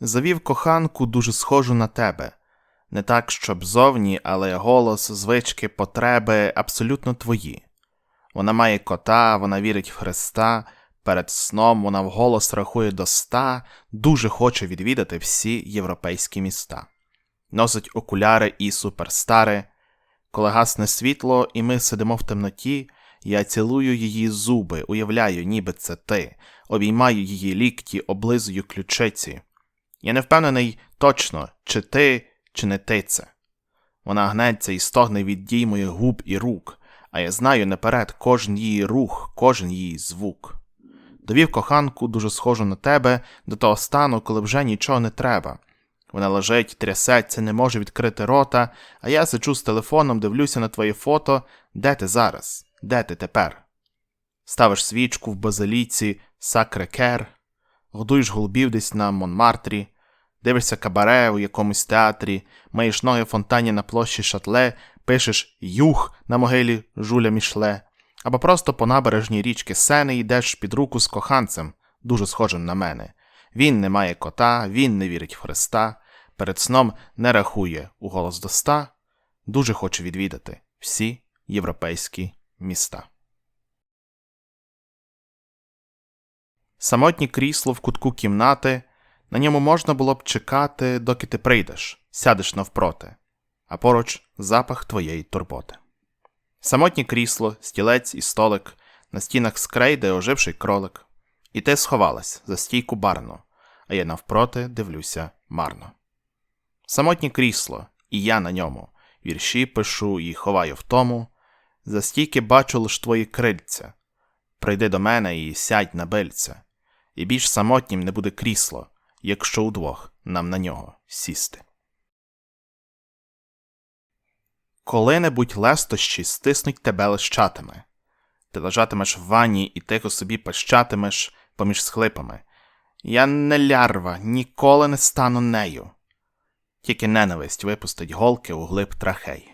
Завів коханку дуже схожу на тебе. Не так, щоб зовні, але голос, звички, потреби абсолютно твої. Вона має кота, вона вірить в Христа, перед сном вона вголос рахує до ста, дуже хоче відвідати всі європейські міста. Носить окуляри і суперстари. Коли гасне світло, і ми сидимо в темноті, я цілую її зуби, уявляю, ніби це ти, обіймаю її лікті, облизую ключиці. Я не впевнений точно, чи ти, чи не ти це. Вона гнеться і стогне від дій моїх губ і рук, а я знаю наперед кожен її рух, кожен її звук. Довів коханку дуже схожу на тебе до того стану, коли вже нічого не треба. Вона лежить, трясеться, не може відкрити рота, а я сиджу з телефоном, дивлюся на твоє фото. Де ти зараз? Де ти тепер? Ставиш свічку в базиліці Сакре-Кер, годуєш голубів десь на Монмартрі, дивишся кабаре у якомусь театрі, маєш ноги в фонтані на площі Шатле, пишеш юх на могилі Жуля Мішле, або просто по набережній річки Сени йдеш під руку з коханцем, дуже схожим на мене. Він не має кота, він не вірить в Христа, перед сном не рахує у голос до ста, дуже хоче відвідати всі європейські міста. Самотнє крісло в кутку кімнати, на ньому можна було б чекати, доки ти прийдеш, сядеш навпроти, а поруч запах твоєї турботи. Самотнє крісло, стілець і столик, на стінах скрейде оживший кролик. І ти сховалась за стійку барну, а я навпроти дивлюся марно. Самотнє крісло, і я на ньому, вірші пишу і ховаю в тому, за стійки бачу лиш твої крильця. Прийди до мене і сядь на бельця, і більш самотнім не буде крісло, якщо удвох нам на нього сісти. Коли-небудь лестощі стиснуть тебе лищатиме. Ти лежатимеш в ванні і тихо собі пащатимеш поміж схлипами. Я не лярва, ніколи не стану нею. Тільки ненависть випустить голки у глиб трахей.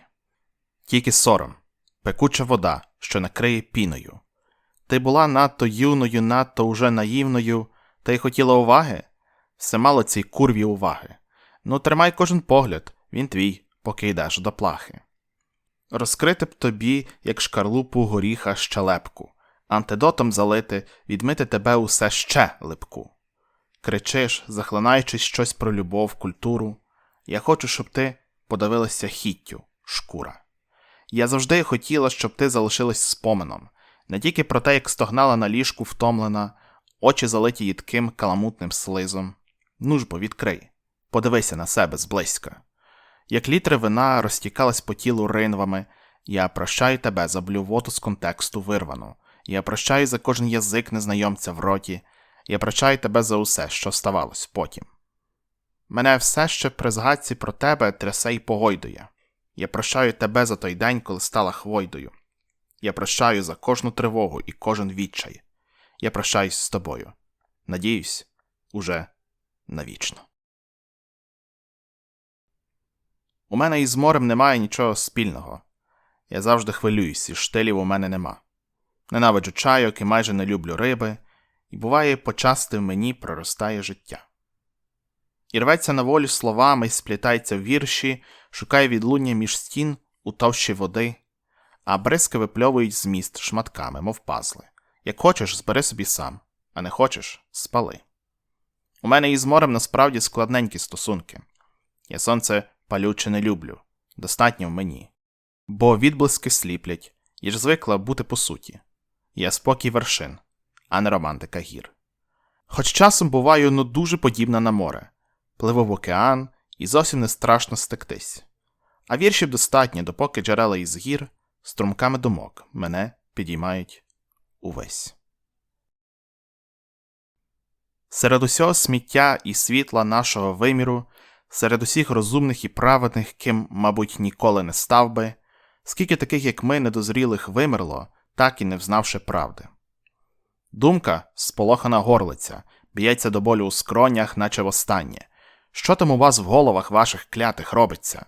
Тільки сором, пекуча вода, що накриє піною. Ти була надто юною, надто уже наївною, та й хотіла уваги? Все мало цій курві уваги. Ну, тримай кожен погляд, він твій, поки йдеш до плахи. Розкрити б тобі, як шкарлупу горіха щелепку, антидотом залити, відмити тебе усе ще липку. Кричиш, захлинаючись щось про любов, культуру. Я хочу, щоб ти подивилася хіттю, шкура. Я завжди хотіла, щоб ти залишилась споменом, не тільки про те, як стогнала на ліжку втомлена, очі залиті їдким каламутним слизом. Ну ж бо відкрий, подивися на себе зблизька. Як літри вина розтікались по тілу ринвами, я прощаю тебе за блювоту з контексту вирвану. Я прощаю за кожен язик незнайомця в роті, я прощаю тебе за усе, що ставалось потім. Мене все ще при згадці про тебе трясе й погойдує. Я прощаю тебе за той день, коли стала хвойдою. Я прощаю за кожну тривогу і кожен відчай. Я прощаюсь з тобою. Надіюсь, уже навічно. У мене із морем немає нічого спільного. Я завжди хвилююсь, і штилів у мене нема. Ненавиджу чайок і майже не люблю риби, і буває, почасти в мені проростає життя. І рветься на волю словами, сплітається в вірші, шукає відлуння між стін у товщі води, а бризки випльовують зміст шматками, мов пазли. Як хочеш, збери собі сам, а не хочеш спали. У мене із морем насправді складненькі стосунки. Я сонце палюче не люблю, достатньо в мені. Бо відблиски сліплять, і ж звикла бути по суті. Я спокій вершин, а не романтика гір. Хоч часом буваю ну дуже подібна на море, пливу в океан і зовсім не страшно стектись. А віршів достатньо, допоки джерела із гір струмками думок мене підіймають увесь. Серед усього сміття і світла нашого виміру, серед усіх розумних і праведних, ким, мабуть, ніколи не став би, скільки таких, як ми, недозрілих вимерло, так і не взнавши правди. Думка сполохана горлиця, б'ється до болю у скронях, наче востаннє. Що там у вас в головах ваших клятих робиться?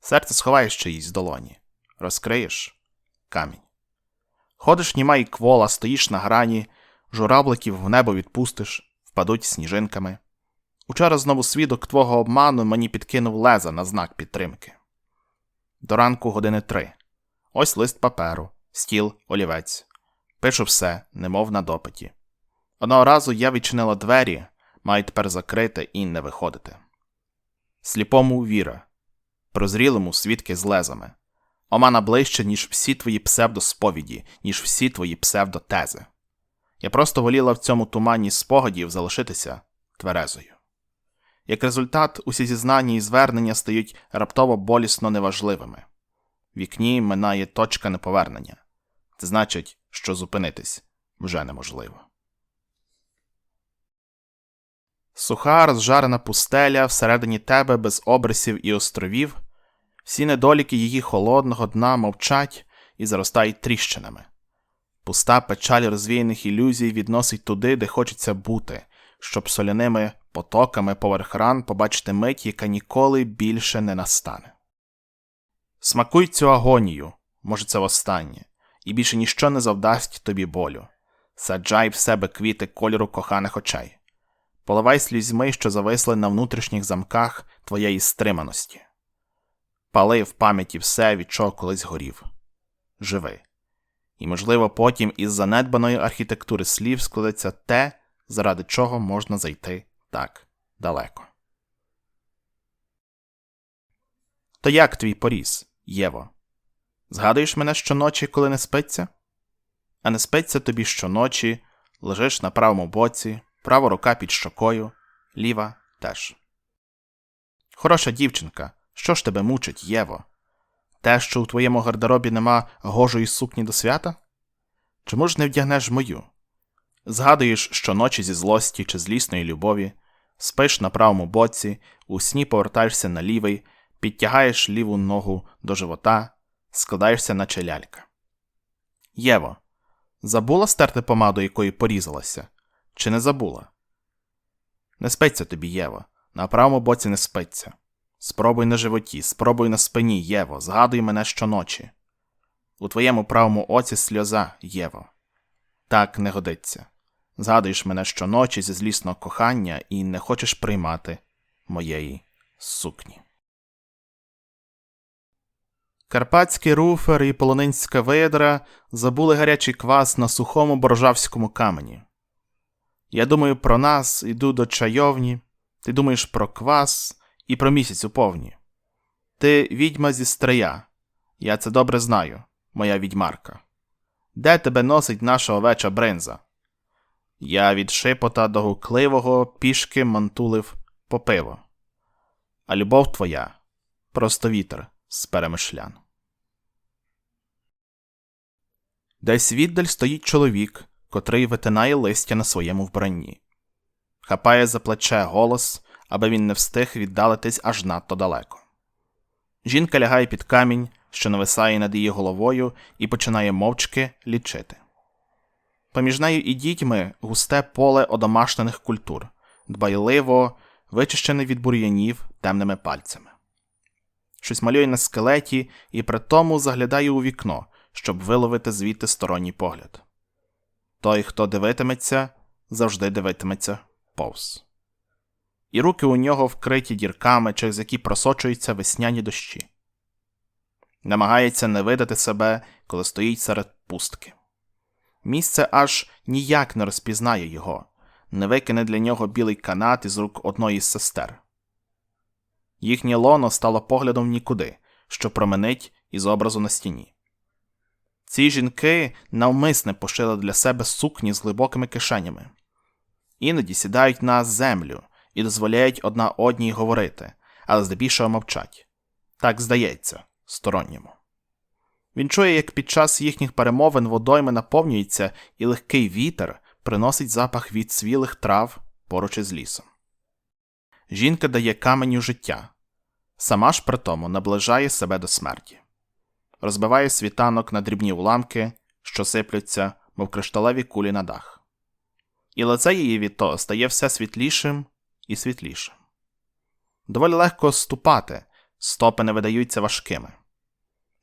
Серце сховаєш чиїсь долоні, розкриєш камінь. Ходиш німа і квола, стоїш на грані, журавликів в небо відпустиш, впадуть сніжинками. Учора знову свідок твого обману мені підкинув леза на знак підтримки. До ранку години три. Ось лист паперу, стіл, олівець. Пишу все, немов на допиті. Одного разу я відчинила двері, маю тепер закрити і не виходити. Сліпому віра, прозрілому свідки з лезами. Омана ближче, ніж всі твої псевдосповіді, ніж всі твої псевдотези. Я просто воліла в цьому тумані спогадів залишитися тверезою. Як результат, усі зізнання і звернення стають раптово болісно неважливими. Вікні минає точка неповернення. Це значить, що зупинитись вже неможливо. Суха розжарена пустеля всередині тебе без обрисів і островів, всі недоліки її холодного дна мовчать і заростають тріщинами. Пуста печаль розвіяних ілюзій відносить туди, де хочеться бути, щоб соляними потоками поверх ран побачити мить, яка ніколи більше не настане. Смакуй цю агонію, може, це востаннє, і більше ніщо не завдасть тобі болю. Саджай в себе квіти кольору коханих очей, поливай слізьми, що зависли на внутрішніх замках твоєї стриманості. Пали в пам'яті все, від чого колись горів. Живи. І, можливо, потім із занедбаної архітектури слів складеться те, заради чого можна зайти так далеко. То як твій поріс, Єво? Згадуєш мене щоночі, коли не спиться? А не спиться тобі щоночі, лежиш на правому боці, права рука під щокою, ліва теж. Хороша дівчинка, що ж тебе мучить, Єво? Те, що у твоєму гардеробі нема гожої сукні до свята? Чому ж не вдягнеш мою? Згадуєш щоночі зі злості чи злісної любові, спиш на правому боці, у сні повертаєшся на лівий, підтягаєш ліву ногу до живота, складаєшся на челялька. Єво, забула стерти помаду, якою порізалася? Чи не забула? Не спиться тобі, Єво, на правому боці не спиться. Спробуй на животі, спробуй на спині, Єво, згадуй мене щоночі. У твоєму правому оці сльоза, Єво. Так не годиться. Згадуєш мене щоночі зі злісного кохання і не хочеш приймати моєї сукні. Карпатський руфер і полонинська видра забули гарячий квас на сухому боржавському камені. Я думаю про нас, іду до чайовні, ти думаєш про квас і про місяць у повні. Ти відьма зі стрия, я це добре знаю, моя відьмарка. Де тебе носить наша овеча бринза? Я від шипота до гукливого пішки мантулив по пиво. А любов твоя просто вітер з перемишлян. Десь віддаль стоїть чоловік, котрий витинає листя на своєму вбранні, хапає за плече голос, аби він не встиг віддалитись аж надто далеко. Жінка лягає під камінь, що нависає над її головою, і починає мовчки лічити. Поміж нею і дітьми густе поле одомашнених культур, дбайливо, вичищене від бур'янів темними пальцями. Щось малює на скелеті і при тому заглядає у вікно, щоб виловити звідти сторонній погляд. Той, хто дивитиметься, завжди дивитиметься повз. І руки у нього вкриті дірками, через які просочуються весняні дощі. Намагається не видати себе, коли стоїть серед пустки. Місце аж ніяк не розпізнає його, не викине для нього білий канат із рук одної з сестер. Їхнє лоно стало поглядом нікуди, що променить із образу на стіні. Ці жінки навмисне пошили для себе сукні з глибокими кишенями, іноді сідають на землю і дозволяють одна одній говорити, але здебільшого мовчать так здається сторонньому. Він чує, як під час їхніх перемовин водойми наповнюється, і легкий вітер приносить запах від свілих трав поруч із лісом. Жінка дає каменю життя, сама ж при тому наближає себе до смерті, розбиває світанок на дрібні уламки, що сиплються, мов кришталеві кулі на дах. І лице її від того стає все світлішим і світлішим. Доволі легко ступати, стопи не видаються важкими.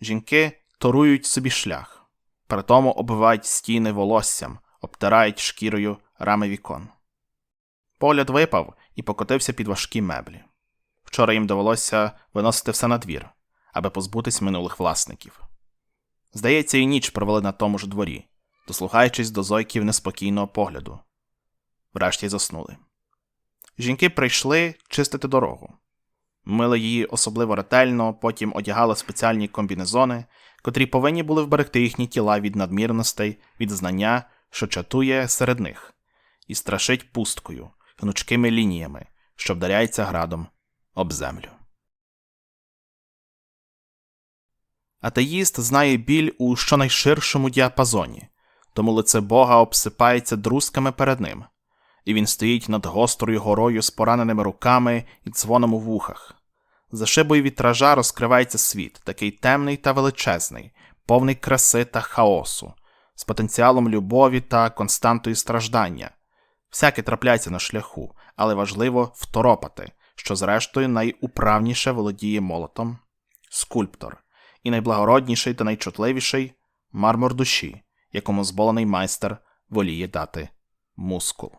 Жінки торують собі шлях, при тому оббивають стіни волоссям, обтирають шкірою рами вікон. Погляд випав, і покотився під важкі меблі. Вчора їм довелося виносити все на двір, аби позбутись минулих власників. Здається, і ніч провели на тому ж дворі, дослухаючись до зойків неспокійного погляду. Врешті заснули. Жінки прийшли чистити дорогу. Мили її особливо ретельно, потім одягали спеціальні комбінезони, котрі повинні були вберегти їхні тіла від надмірностей, від знання, що чатує серед них, і страшить пусткою, гнучкими лініями, що вдаряється градом об землю. Атеїст знає біль у щонайширшому діапазоні, тому лице Бога обсипається друзками перед ним, і він стоїть над гострою горою з пораненими руками і дзвоном у вухах. За шибою вітража розкривається світ, такий темний та величезний, повний краси та хаосу, з потенціалом любові та константою страждання. Всяке трапляється на шляху, але важливо второпати, що зрештою найуправніше володіє молотом скульптор, і найблагородніший та найчутливіший мармур душі, якому зболений майстер воліє дати мускул.